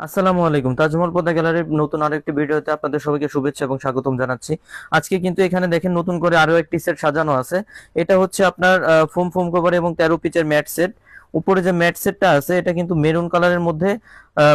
আসসালামু আলাইকুম। তাজমহল পদ্মা গ্যালারির নতুন আরেকটি ভিডিওতে আপনাদের সবাইকে শুভেচ্ছা এবং স্বাগতম জানাচ্ছি। আজকে কিন্তু এখানে দেখেন নতুন করে আরও একটি সেট সাজানো আছে। এটা হচ্ছে আপনার ফোম ফোম কভার এবং তেরো পিচের ম্যাট সেট উপরে যে ম্যাট সেটটা আছে, এটা কিন্তু মেরুন কালারের মধ্যে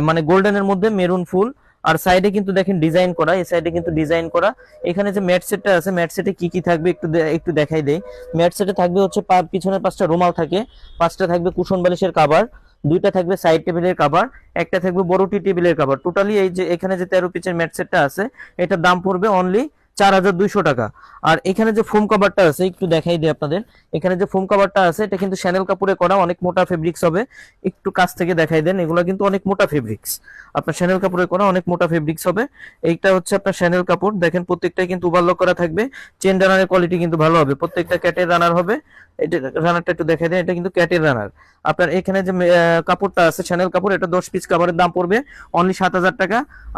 মানে গোল্ডেনের মধ্যে মেরুন ফুল। আর সাইডে কিন্তু দেখেন ডিজাইন করা, এই সাইডে কিন্তু ডিজাইন করা। এখানে যে ম্যাট সেটটা আছে ম্যাট সেটে কি কি থাকবে একটু একটু দেখাই দেই। ম্যাট সেটে থাকবে হচ্ছে পিছনের পাঁচটা রুমাল থাকে, পাঁচটা থাকবে কুশন বালিশের কাভার দুইটা থাকবে সাইড টেবিলের কাভার একটা থাকবে বড় টি টেবিলের কাভার টোটালি এই যে এখানে যে তেরো পিচের ম্যাট সেটটা আছে, এটার দাম পড়বে অনলি চার হাজার দুইশো টাকা। আর এখানে যে ফোম কাভারটা আছে, একটু দেখাই দিই আপনাদের। এখানে যে ফোম কাভারটা আছে, এটা কিন্তু শ্যানেল কাপড়ে করা, অনেক মোটা ফেব্রিক্স হবে। একটু কাছ থেকে দেখাই দেন, এগুলো কিন্তু অনেক মোটা ফেব্রিক্স আপনার শ্যানেল কাপড়ে করা অনেক মোটা ফেব্রিক্স হবে। এইটা হচ্ছে আপনার শ্যানেল কাপড় দেখেন, প্রত্যেকটাই কিন্তু ওভারলক করা থাকবে। চেন রানারের কোয়ালিটি কিন্তু ভালো হবে। প্রত্যেকটা ক্যাটের রানার হবে। এটা রানারটা একটু দেখাই দেন, এটা কিন্তু ক্যাটের রানার আপনার এখানে যে কাপড়টা আছে শ্যানেল কাপড়, এটা দশ পিস কাপড়ের দাম পড়বে অনলি সাত হাজার টাকা।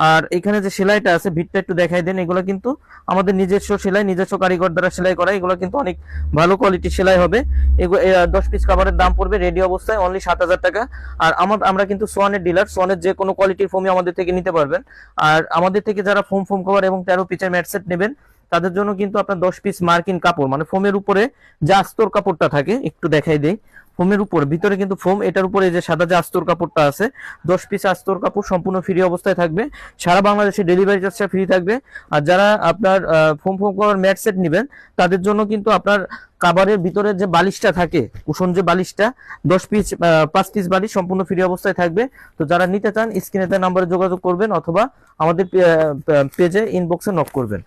আর এখানে যে সেলাইটা আছে ভিতটা একটু দেখাই দেন, এগুলো কিন্তু আমাদের নিজস্ব সেলাই, নিজস্ব কারিগর দ্বারা সেলাই করা, এগুলো কিন্তু অনেক ভালো কোয়ালিটির সেলাই হবে। এগুলো দশ পিস কাপড়ের দাম পড়বে রেডি অবস্থায় অনলি সাত হাজার টাকা। আর আমার আমরা কিন্তু সোয়ানের ডিলার সোয়ানের যে কোনো কোয়ালিটির ফোমই আমাদের থেকে নিতে পারবেন। আর আমাদের থেকে যারা ফোম ফোম কভার এবং তেরো পিচের ম্যাট সেট নেবেন তাদের জন্য কিন্তু আপনার দশ পিস মার্কিন কাপড় মানে ফোমের উপরে যে আস্তর কাপড়টা থাকে, একটু দেখাই দেয় ফোমের উপর, ভিতরে কিন্তু ফোম এটার উপরে যে সাদা যে আস্তর কাপড়টা আছে, দশ পিস আস্তর কাপড় সম্পূর্ণ ফ্রি অবস্থায় থাকবে। সারা বাংলাদেশে ডেলিভারি চার্জটা ফ্রি থাকবে। আর যারা আপনার ফোম ফোম করার ম্যাট সেট নেবেন, তাদের জন্য কিন্তু আপনার কাবারের ভিতরে যে বালিশটা থাকে, কুশন যে বালিশটা, দশ পিস পাঁচ পিস বালিশ সম্পূর্ণ ফ্রি অবস্থায় থাকবে। তো যারা নিতে চান স্ক্রিনে নাম্বারে যোগাযোগ করবেন অথবা আমাদের পেজে ইনবক্সে নক করবেন।